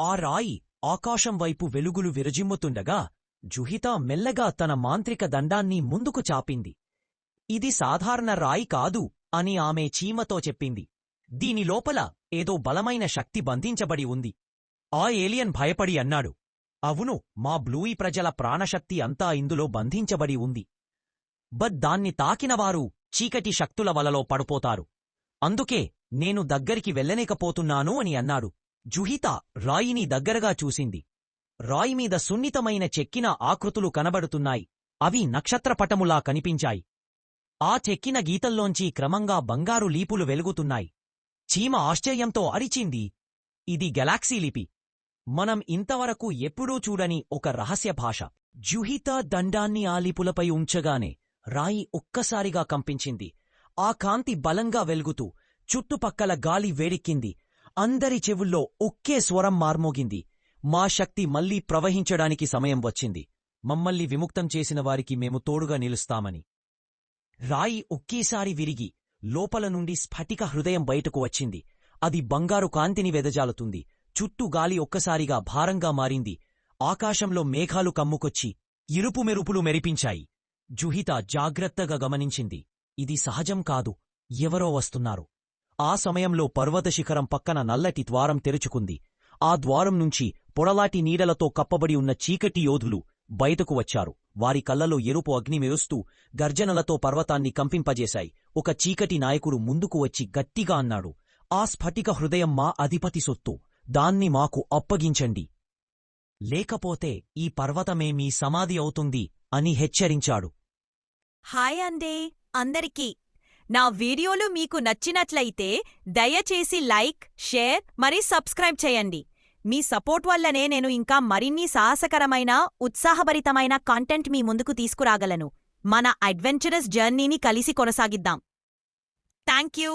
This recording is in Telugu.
ఆ రాయి ఆకాశం వైపు వెలుగులు విరజిమ్ముతుండగా జుహితా మెల్లగా తన మాంత్రిక దండాన్ని ముందుకు చాపింది. ఇది సాధారణ రాయి కాదు అని ఆమె చీమతో చెప్పింది. దీని లోపల ఏదో బలమైన శక్తి బంధించబడి ఉంది. ఆ ఏలియన్ భయపడి అన్నాడు. అవును మా బ్లూయి ప్రజల ప్రాణశక్తి అంతా ఇందులో బంధించబడి ఉంది. బట్ దాన్ని తాకినవారు చీకటి శక్తుల వలలో పడిపోతారు. అందుకే నేను దగ్గరికి వెళ్ళలేకపోతున్నాను అని అన్నాడు. జుహిత రాయిని దగ్గరగా చూసింది. రాయి మీద సున్నితమైన చెక్కిన ఆకృతులు కనబడుతున్నాయి. అవి నక్షత్రపటములా కనిపించాయి. ఆ చెక్కిన గీతల్లోంచి క్రమంగా బంగారు లీపులు వెలుగుతున్నాయి. చీమ ఆశ్చర్యంతో అరిచింది. ఇది గెలాక్సీ లిపి. మనం ఇంతవరకు ఎప్పుడూ చూడని ఒక రహస్య భాష. జుహిత దండాన్ని ఆ లిపులపై ఉంచగానే రాయి ఒక్కసారిగా కంపించింది. ఆ కాంతి బలంగా వెలుగుతూ చుట్టుపక్కల గాలి వేడెక్కింది. అందరి చెవుల్లో ఒక్కే స్వరం మార్మోగింది. మా శక్తి మళ్ళీ ప్రవహించడానికి సమయం వచ్చింది. మమ్మల్ని విముక్తం చేసిన వారికి మేము తోడుగా నిలుస్తామని. రాయి ఒకేసారి విరిగి లోపల నుండి స్ఫటిక హృదయం బయటకు వచ్చింది. అది బంగారు కాంతిని వెదజాలుతుంది. చుట్టూ గాలి ఒక్కసారిగా భారంగా మారింది. ఆకాశంలో మేఘాలు కమ్ముకొచ్చి ఇరుపు మెరుపులు మెరిపించాయి. జుహిత జాగ్రత్తగా గమనించింది. ఇది సహజం కాదు. ఎవరో వస్తున్నారు. ఆ సమయంలో పర్వత శిఖరం పక్కన నల్లటి ద్వారం తెరుచుకుంది. ఆ ద్వారం నుంచి పొడలాటి నీడలతో కప్పబడి ఉన్న చీకటి యోధులు బయటకు వచ్చారు. వారి కళ్ళలో ఎరుపు అగ్ని మెరుస్తూ గర్జనలతో పర్వతాన్ని కంపింపజేశాయి. ఒక చీకటి నాయకుడు ముందుకు వచ్చి గట్టిగా అన్నాడు ఆ స్ఫటిక హృదయం మా అధిపతి సొత్తు. దాన్ని మాకు అప్పగించండి. లేకపోతే ఈ పర్వతమే మీ సమాధి అవుతుంది అని హెచ్చరించాడు. హాయ్ అందే అందరికీ నా వీడియోలు మీకు నచ్చినట్లయితే దయచేసి లైక్ షేర్ మరి సబ్స్క్రైబ్ చేయండి. మీ సపోర్ట్ వల్లనే నేను ఇంకా మరిన్ని సాహసకరమైన ఉత్సాహభరితమైన కంటెంట్ మీ ముందుకు తీసుకురాగలను. మన అడ్వెంచరస్ జర్నీని కలిసి కొనసాగిద్దాం. Thank you